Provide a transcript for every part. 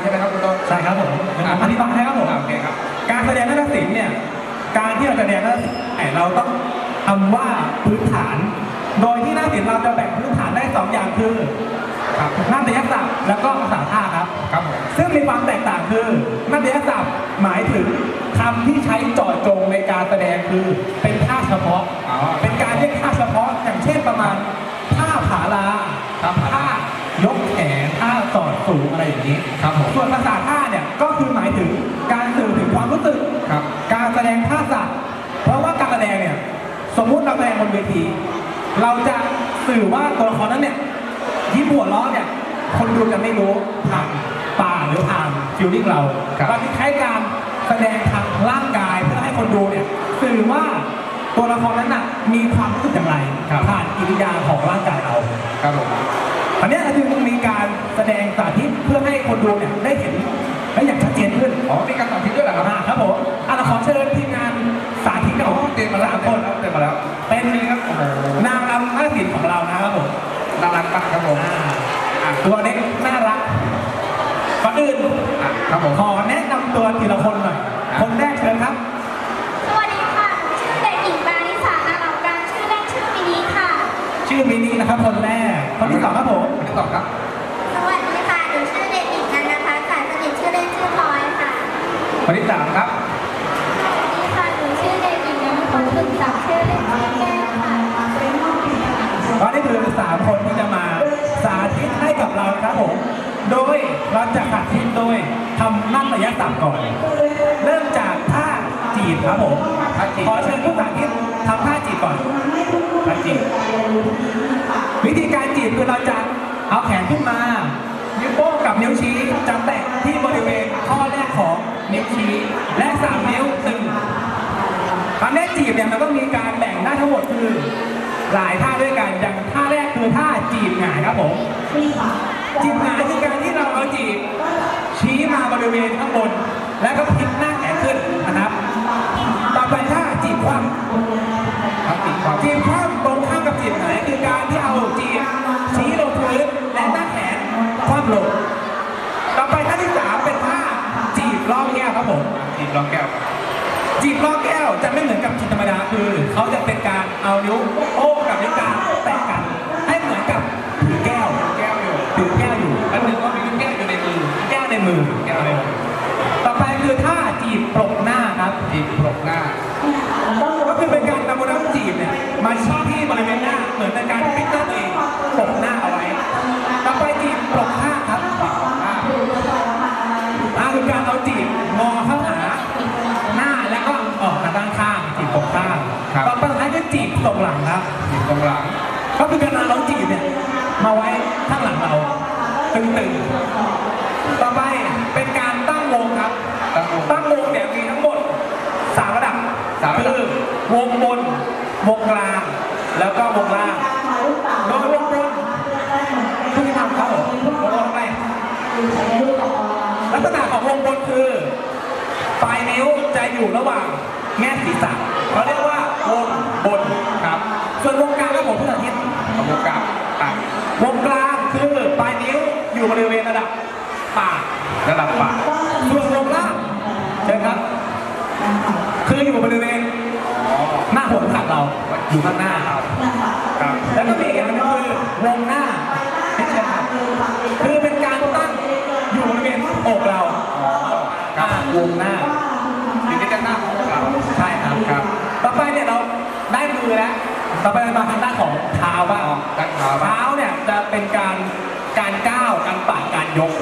ใช่ไหมครับคุณต้น ใช่ครับผมเดี๋ยวผมอธิบายให้ครับผมอ่าโอเคครับ การแสดงนาฏศิลป์เนี่ย การที่เราแสดงนาฏศิลป์เนี่ยเราต้องคำว่าพื้นฐาน โดยที่นาฏศิลป์เราจะแบ่งพื้นฐานได้สองอย่างคือครับนาฏยศัพท์แล้วก็ภาษาท่าครับ ครับผม ซึ่งมีความแตกต่างคือนาฏยศัพท์หมายถึงคำที่ใช้เจาะจงในการแสดงคือเป็นท่าเฉพาะ อ๋อ เป็นการเรียกท่าเฉพาะ อย่างเช่นประมาณท่าผาลา ท่าผาลา ยกแขนท่าสอดสูง อะไรอย่างนี้ครับผมส่วนภาษาท่าเนี่ยก็คือหมายถึงการสื่อถึงความรู้สึกครับการแสดงท่าสัตว์เพราะว่าการแสดงเนี่ยสมมุติเราแสดงบนเวที เราจะสื่อว่าตัวละครนั้นเนี่ยยิ้มหัวเราะเนี่ยคนดูจะไม่รู้ผ่านปากหรือผ่านฟิลลิ่งเราครับเราจะใช้การแสดงทางร่างกายเพื่อให้คนดูเนี่ยสื่อว่าตัวละครนั้นน่ะมีความรู้สึกอย่างไรผ่านกิริยาของร่างกายเราครับผม อันเนี้ยจึงมีการแสดงสาธิตเพื่อให้คนดูเนี่ยได้เห็นได้อย่างชัดเจนขึ้นอ๋อมีการตัดทิ้งด้วยเหรอครับอ่าครับผมอะเราขอเชิญทีมงานสาธิตกับผมเตรียมมาแล้วสามคคนนครับเตรียมมาแล้วเป็นนี่ครับโอ้โหนางรำหน้าศิลป์ของเรานะครับผมน่ารักมากครับผมอ่าอะตัวเล็กน่ารักก่อนอื่นอะครับผมขอแนะนำตัวทีละคนหน่อยคนแรกเชิญครับ สวัสดีค่ะ ชื่อเด็กหญิงปานิสานาเหล่าการชื่อเล่นชื่อมินิค่ะ ชื่อมินี่นะครับคนแรก คนที่สองครับผมคนที่สองครับ สวัสดีค่ะ หนูชื่อเด็กหญิงนันทพัฒน์สายสนิทชื่อเล่นชื่อพลอยค่ะ คนที่สามครับ สวัสดีค่ะ หนูชื่อเด็กหญิงยมพรฝึกศักดิ์ชื่อเล่นชื่อแก้วค่ะ ก็นี่คือสามคนที่จะมาสาธิตให้กับเรานะครับผม โดยเราจะสาธิตโดยทำนั่งระยะต่ำก่อนเริ่มจากท่า จีบครับผมท่าจีบ ขอเชิญผู้สาธิตทำท่าจีบก่อน ท่าจีบ วิธีการจีบคือเราจะเอาแขนขึ้นมา นิ้วโป้งกับนิ้วชี้จะแตะที่บริเวณข้อแรกของนิ้วชี้และสามนิ้วตึงตอนนี้จีบเนี่ยมันก็มีการแบ่งได้ทั้งหมดคือหลายท่าด้วยกันอย่างท่าแรกคือท่าจีบหงายครับผมจีบหงายคือการที่เราเอาจีบ ชี้มาบริเวณข้างบน แล้วก็พลิกหน้าแขนขึ้นนะครับต่อไปท่าจีบ คว่ำครับอีกความจีบคว่ำตรงข้ามกับจีบหงายคือการที่เอาจีบชี้ลงพื้นและหน้าแขนคว่ำลงต่อไปท่าที่สามเป็นท่าจีบรอบแก้วครับผมทีมรองแก้ว จีบรอบแก้วจะไม่เหมือนกับจีบธรรมดาคือเขาจะเป็นการเอานิ้วโป้งกับนิ้วกลางแตะกันให้เหมือนกับถือแก้วแก้วอยู่ถือแก้วอยู่อันหนึ่งก็มีแก้วอยู่ในมือแก้วในมือแก้วในมือต่อไปคือท่า จีบปรกหน้าครับทีมปรกหน้าก็คือเป็นการนำน้ำจีบเนี่ยมาชี้ที่บริเวณหน้าเหมือนเป็นการปิดหน้าตัวเองปกหน้าเอาไว้ต่อไปจีบปรกหน้าครับปรกหน้าอ่าคือการเอาจีบงอเข้าหาหน้าแล้วก็ออกมาด้านข้างจีบปกข้างครับต่อไปสุดท้ายคือจีบตรงหลังครับทีมตรงหลัง ก็คือการเอาจีบเนี่ยมาไว้ข้างหลังเราตึงๆ ต่อไปเป็นการตั้งวงครับ ตั้งวง ตั้งวงเนี่ยมีทั้งหมดสามระดับ สามระดับ คือวงบน วงกลางแล้วก็วงล่างโดยวงบนผู้ที่ทำครับผมวงบนไปลักษณะของวงบนคือปลายนิ้วจะอยู่ระหว่างแง่ศีรษะเขาเรียกว่าวงบนครับ ส่วนวงกลางก็ผมผู้สาธิตขบวนกราบตัดวงกลางคือปลายนิ้วอยู่บริเวณระดับปากระดับปากส่วนวงล่างเชิญครับ คืออยู่บริเวณอ๋อ หน้าหัวขัดเราอยู่ข้างหน้าเราครับแล้วก็มีอีกอย่างหนึงคือวงหน้าไม่ใช่ครับคือเป็นการตั้งอยู่บริเวณอกเราอ๋อครัอ่าบวงหน้าอยู่ที่ด้านหน้าของพวกเราใช่ครับครับ ต่อไปเนี่ยเราได้มือแล้วต่อไปเรามาทางด้านของเท้าบ้างอ๋อด้านเท้าบ้าง เท้าเนี่ยจะเป็นการการก้าว การปัดการยก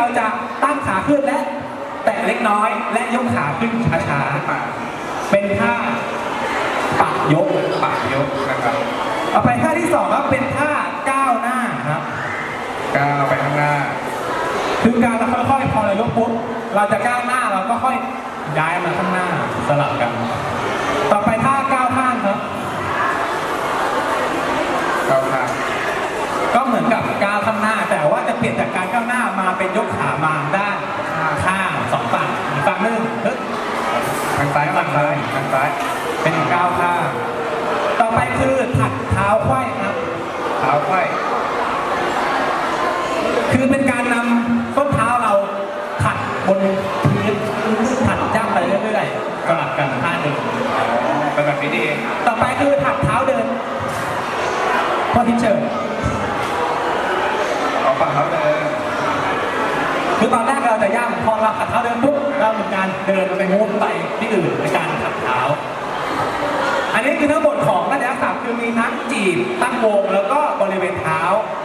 เราจะตั้งขาขึ้นและ แตะเล็กน้อย และยกขาขึ้นช้าปากๆเป็นท่าปัดยกปากยกนะครับต่อไปท่าที่สองครับเป็นท่าก้าวหน้าครับก้าวไปข้างหน้า คือการเราค่อยๆพอเรายกปุ๊บเราจะก้าวหน้าเราก็ค่อยย้ายมาข้างหน้าสลับกัน อตอนแรกเราจะย่ำพอเราถัดเท้าเดินปุ๊บเราเหมือนการเดินไปมุดไปที่อื่นในการถัดเท้า อันนี้คือทั้งหมดของระยะสามคือมีทั้งจีบตั้งวงแล้วก็บริเวณเท้า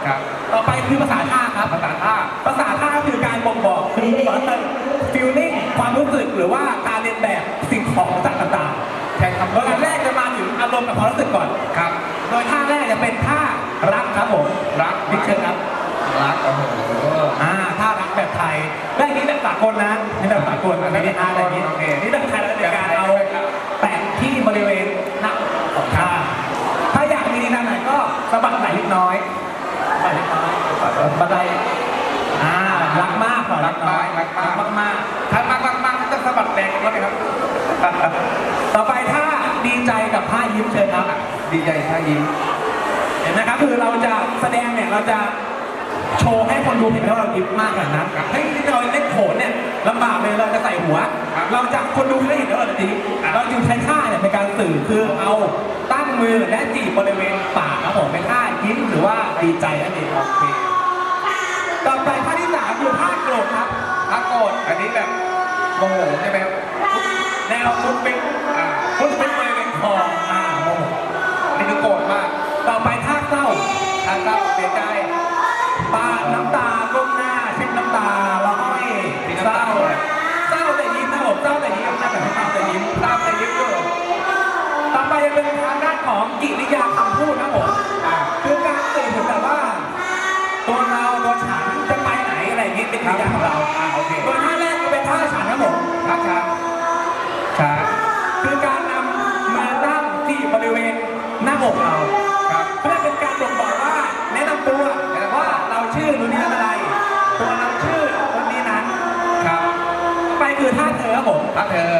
ครับ ต่อไปคือภาษาท่าครับภาษาท่าภาษาท่าคือการบ่งบอกคือสอนเติมฟีลลิ่งความรู้สึกหรือว่าการเรียนแบบสิ่งของต่างๆแทนคำโดยอันแรกจะมาถึงอารมณ์กับความรู้สึกก่อน ครับ โดยท่าแรกจะเป็นท่ารักครับผม รัก พิกเชอร์ครับ รักโอ้โห อ่าท่ารักแบบไทยได้นี้แบบสากลนะนี่แบบสากลอันนี้ท่าอะไรนี้โอเคนี่แบบไทยแล้วเป็นการเอาแปะที่บริเวณหน้าของท่าถ้าอยากมีดีนานไหนก็สะบัดไหล่เล็กน้อยสะบัดเล็กน้อยบันไดอ่ารักมากกว่ารักมากรักมากรักมากถ้ามากมากมากต้องสะบัดแรงกันแล้วไหมครับๆต่อไปถ้าดีใจกับท่ายิ้มเชิญครับ ดีใจท่ายิ้มเห็นไหมครับคือเราจะแสดงเนี่ยเราจะโชว์ให้คนดูเห็นว่าเรายิ้มมากขนาดนั้นเฮ้ยที่เราเล่น โขนเนี่ยลำบากเลยเราจะใส่หัว เราจะคนดูไม่เห็นว่าเราจะยิ้มเราจึงใช้ท่าเนี่ยเป็นการสื่อคือเอาตั้งมือและจีบบริเวณปากครับผมเป็นท่ายิ้มหรือว่าดีใจนั่นเองโอเคต่อไปท่าที่สามคือท่าโกรธครับถ้าโกรธอันนี้แบบโมโหใช่ไหมครับแนวฟุตเป็นอ่าฟุตเป็น ตัวเราตัวฉันจะไปไหนอะไรอย่างงี้เป็นกิริยาของเราอ่าโอเคโดยท่าแรกก็เป็นท่าฉันครับผมท่าช้างช้างคือการนำมือตั้งที่บริเวณหน้าอกเราครับเพื่อเป็นการบ่งบอกว่าแนะนำตัวว่าเราชื่อนู่นนี่นั่นอะไร ตัวเราชื่อคนนี้นั้นครับ ไปคือท่าเธอครับผมถ้าเธอ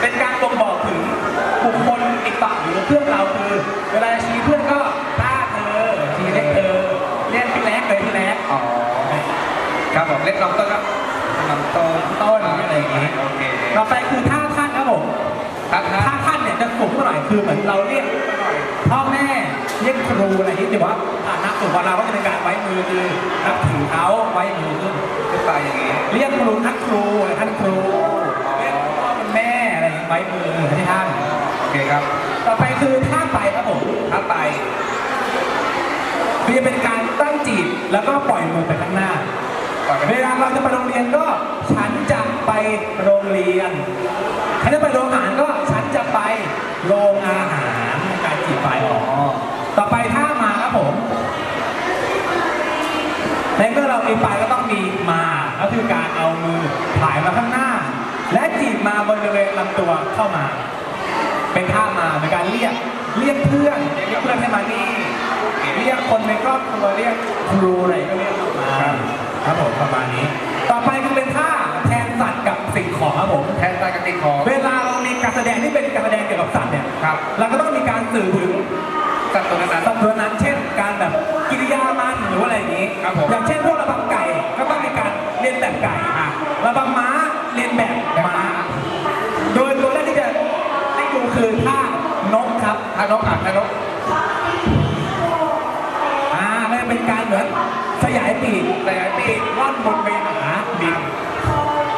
เป็นการบ่งบอกถึงบุคคลอีกฝั่งหรือเพื่อนเราคือ เวลาชี้เพื่อนก็ อ๋อครับผมเล็กลำต้นครับลำต้นต้นอะไรอย่างงี้โอเคต่อไปคือท่าขั้นครับผมท่าท่าท่าขั้นเนี่ยจะสูงเท่าไหร่คือเหมือนเราเรียกพ่อแม่เรียกครูอะไรอย่างนี้แต่ว่าฐานะสูงกว่าเราก็จะเป็นการไว้มือคือนับถือเขาไว้มือขึ้นขึ้นไปอย่างนี้เรียกครูท่านครูท่านครูเรียกพ่อเป็นแม่อะไรอย่างนี้ไว้มือที่ท่านโอเคครับ ต่อไปคือท่าไปครับผมท่าไต คือจะเป็นการตั้งจีบแล้วก็ปล่อยมือไปข้างหน้าเวลาเราจะไปโรงเรียนก็ฉันจะไปโรงเรียนฉันจะไปโรงอาหารก็ฉันจะไปโรงอาหารในการจีบไปอ๋อต่อไปท่ามาครับผมในเมื่อเรามีไปก็ต้องมีมาก็คือการเอามือผายมาข้างหน้า และจีบมาบริเวณลำตัวเข้ามา เป็นท่ามาเป็นการเรียก เรียกเพื่อนเรียกเพื่อนให้มานี่ เรียกคนในครอบครัวเรียกครูอะไรก็เรียกออกมาครับผมประมาณนี้ ต่อไปคือเป็นท่าแทนสัตว์กับสิ่งของครับผมแทนใต้กระติกของ เวลาเรามีการแสดงที่เป็นการแสดงเกี่ยวกับสัตว์เนี่ยครับเราก็ต้องมีการสื่อถึงสัตว์ตัวนั้นสัตว์ตัวนั้น นกอะท่านกอ่ามันเป็นการเหมือนสยายปีกสยายปีกร่อนบนใบหนาบิน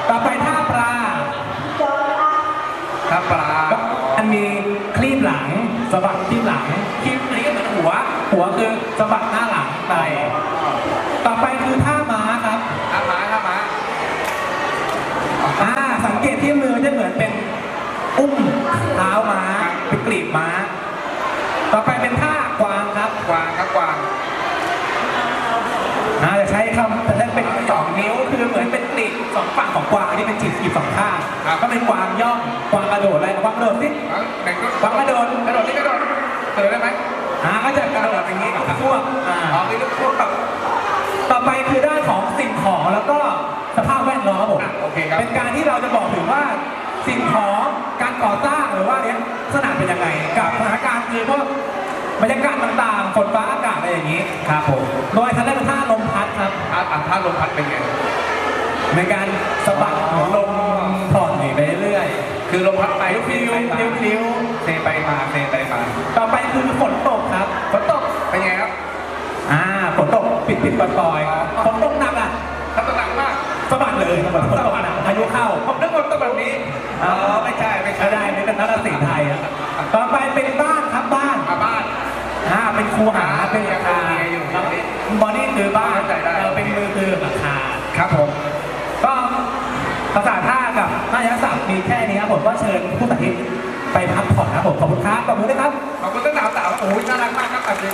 ต่อไปท่าปลาท่าปลาอันมีคลีบหลังสะบัดคลีบหลังคลีบอันนี้ก็เหมือนหัว หัวคือสะบัดหน้าหลังไปต่อไปคือท่าม้าครับท่าม้าท่าม้าอ่าสังเกตที่มือจะเหมือนเป็นอุ้มเท้าม้าเป็นกลีบม้า ต่อไปเป็นท่ากวางครับ กวางครับกวาง อ่าจะใช้คำแต่ถ้าเป็นสองนิ้วคือเหมือนเป็นกลีบสอง ฝั่งของกวางที่เป็นจีบกีบสองข้างก็เป็นกวางย่องกวางกระโดดอะไรกวางกระโดดสิเอ้าไหนก็กวางกระโดดกระโดดนี่กระโดดเกิดได้ไหมอ่าก็จะกระโดดอย่างนี้กับพวกอ่าอ๋อมีลูกพวกแบบต่อไปคือด้านของสิ่งของแล้วก็สภาพแวดล้อมผมอะโอเคครับ เป็นการที่เราจะบอกถึงว่าสิ่งของการก่อสร้างหรือว่าเนี้ยลักษณะเป็นยังไงกับสถานการณ์คือพวกบรรยากาศต่างๆฝนฟ้าอากาศอะไรอย่างนี้ครับผมโดยท่านได้เป็นท่าลมพัดครับอาอะถ้าลมพัดเป็นไง ในการสะบัดเหมือนลมผ่อนหนีไปเรื่อยคือลมพัดไปๆพลิ้วๆพลิ้วๆพลิ้วเซไปมาเซไปมาๆต่อไปคือฝนตกครับ ฝนตกเป็นไงครับอ่าฝนตกปิดปิดๆปล่อยๆฝนตกหนักอะถ้าตกหนักมากสะบัดเลยสะบัดสะบัดหนักพายุเข้า ผมนึกว่าต้องแบบนี้อ๋อไม่ใช่ไม่ใช่ไม่ได้นี่เป็นนักศิลป์ไทยอะต่อไปเป็นบ้านครับบ้านมาบ้าน อ่าเป็นคูหาเป็นอาคารมีอยู่มีอยู่บอดี้คือบ้านเข้าใจได้ เราเป็นมือคืออาคารครับผมก็ภาษาท่า กับน่าจะศัพท์มีแค่นี้ครับผมก็เชิญผู้สาธิตไปพักผ่อนครับผมขอบคุณครับขอบคุณนะครับ ขอบคุณต้นสามสาวโอ้ยน่ารักมากครับแบบนี้